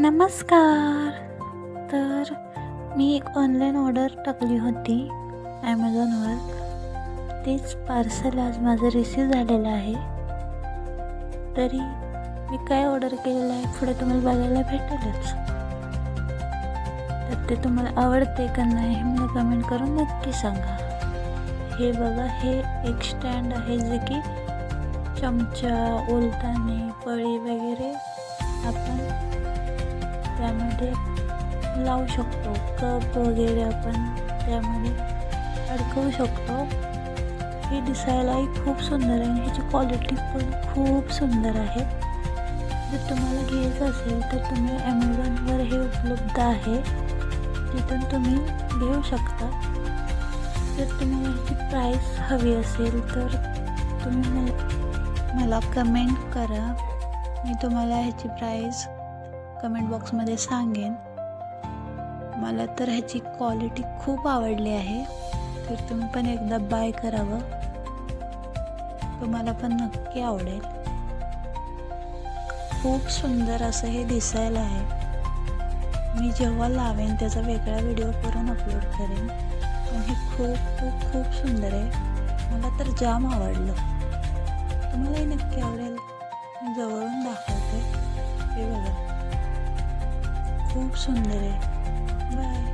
नमस्कार. तर मी एक ऑनलाईन ऑर्डर टाकली होती ॲमेझॉनवर तेच पार्सल आज माझं रिसीव झालेलं आहे. तरी मी काय ऑर्डर केलेलं आहे पुढे तुम्हाला बघायला भेटेलच. तर ते तुम्हाला आवडते का नाही हे मला कमेंट करून नक्की सांगा. हे बघा हे एक स्टँड आहे जे की चमचा उलटाने पळी वगैरे आपण त्यामध्ये लावू शकतो. कप वगैरे आपण त्यामध्ये अडकवू शकतो. हे दिसायलाही खूप सुंदर आहे आणि ह्याची क्वालिटी पण खूप सुंदर आहे. जर तुम्हाला घ्यायचं असेल तर तुम्ही ॲमेझॉनवर हे उपलब्ध आहे. तिथून तुम्ही घेऊ शकता. जर तुम्हाला ह्याची प्राईस हवी असेल तर तुम्ही मला मला कमेंट करा. मी तुम्हाला ह्याची प्राईस कमेंट बॉक्समध्ये सांगेन. मला तर ह्याची क्वालिटी खूप आवडली आहे. तर तुम्ही पण एकदा बाय करावं. तुम्हाला पण नक्की आवडेल. खूप सुंदर असं हे दिसायला आहे. मी जेव्हा लावेन त्याचा वेगळा व्हिडिओ करून अपलोड करेन. पण हे खूप खूप खूप सुंदर आहे. मला तर जाम आवडलं. तुम्हालाही नक्की आवडेल. मी जवळून दाखवते. हे बघा. खूप सुंदर आहे. बाय.